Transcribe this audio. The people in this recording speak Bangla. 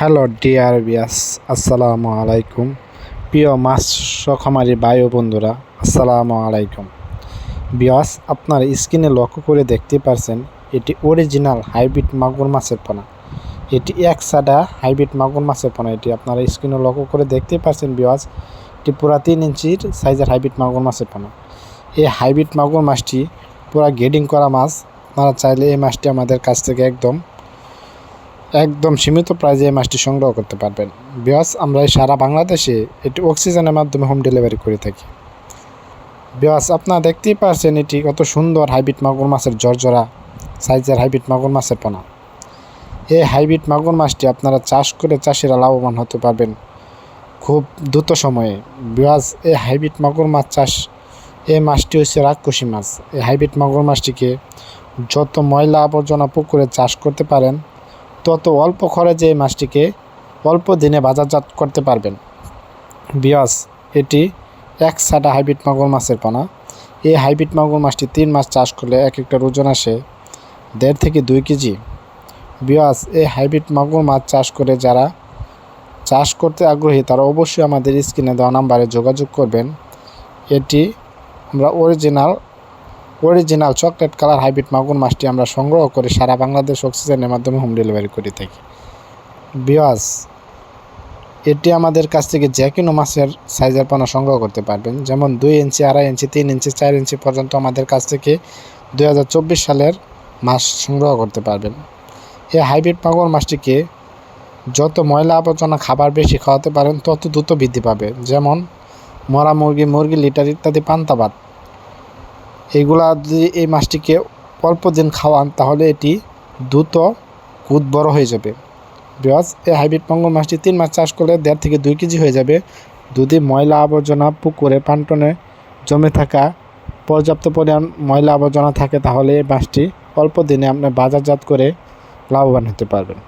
হ্যালো ডিয়ার বিয়াস, আসসালামু আলাইকুম। প্রিয় মাছ খামারি ভাই ও বন্ধুরা, আসসালামু আলাইকুম। বিয়াস, আপনার স্ক্রিনে লক্ষ্য করে দেখতে পারছেন, এটি অরিজিনাল হাইব্রিড মাগুর মাছের পোনা। এটি এক সাদা হাইব্রিড মাগুর মাছের পোনা। এটি আপনারা স্ক্রিনে লক্ষ্য করে দেখতে পারছেন বিয়াস, এটি পুরা তিন ইঞ্চির সাইজের হাইব্রিড মাগুর মাছের পোনা। এই হাইব্রিড মাগুর মাছটি পুরা গেডিং করা মাছ। আপনারা চাইলে এই মাছটি আমাদের কাছ থেকে একদম একদম সীমিত প্রাইজে এই মাছটি সংগ্রহ করতে পারবেন। বিয়াস আমরা সারা বাংলাদেশে এটি অক্সিজেনের মাধ্যমে হোম ডেলিভারি করে থাকি। বিয়াস আপনারা দেখতেই পারছেন এটি কত সুন্দর হাইব্রিড মাগুর মাছের জর্জরা সাইজের হাইব্রিড মাগুর মাছের পোনা। এই হাইব্রিড মাগুর মাছটি আপনারা চাষ করে চাষিরা লাভবান হতে পারবেন খুব দ্রুত সময়ে। বিয়াস এই হাইব্রিড মাগুর মাছ চাষ, এই মাছটি হচ্ছে রাক্ষসী মাছ। এই হাইব্রিড মাগুর মাছটিকে যত ময়লা আবর্জনা পুকুরে চাষ করতে পারেন তত অল্প খরচে এই মাছটিকে অল্প দিনে বাজারজাত করতে পারবেন। বিয়াস, এটি এক সাটা হাইব্রিড মাগুর মাছের পানা। এই হাইব্রিড মাগুর মাছটি তিন মাস চাষ করলে এক একটা ওজন আসে দেড় থেকে দুই কেজি। বিয়াস, এই হাইব্রিড মাগুর মাছ চাষ করে যারা চাষ করতে আগ্রহী, তারা অবশ্যই আমাদের স্ক্রিনে দেওয়া নাম্বারে যোগাযোগ করবেন। এটি আমরা original original chocolate colour hybrid মাগুর মাছটি আমরা সংগ্রহ করে সারা বাংলাদেশ অক্সিজেনের মাধ্যমে হোম ডেলিভারি করে থাকি। বিয়াস এটি আমাদের কাছ থেকে যে কোনো মাছের সাইজের পানা সংগ্রহ করতে পারবেন। যেমন দুই ইঞ্চি, আড়াই ইঞ্চি, তিন ইঞ্চি, চার ইঞ্চি পর্যন্ত আমাদের কাছ থেকে দু হাজার চব্বিশ সালের মাছ সংগ্রহ করতে পারবেন। এই হাইব্রিড মাগুর মাছটিকে যত ময়লা আবর্জনা, খাবার বেশি খাওয়াতে পারেন, তত দ্রুত বৃদ্ধি পাবে। যেমন মরা মুরগি মুরগি লিটার ইত্যাদি পান্তাবাদ এইগুলা যদি এই মাছটিকে অল্প দিন খাওয়ান, তাহলে এটি দ্রুত কুদ বড় হয়ে যাবে। বিকজ এই হাইব্রিড পঙ্গল মাছটি তিন মাস চাষ করলে দেড় থেকে দুই কেজি হয়ে যাবে। যদি ময়লা আবর্জনা পুকুরে, পান্টনে জমে থাকা পর্যাপ্ত পরিমাণ ময়লা আবর্জনা থাকে, তাহলে এই মাছটি অল্প দিনে আপনি বাজারজাত করে লাভবান হতে পারবেন।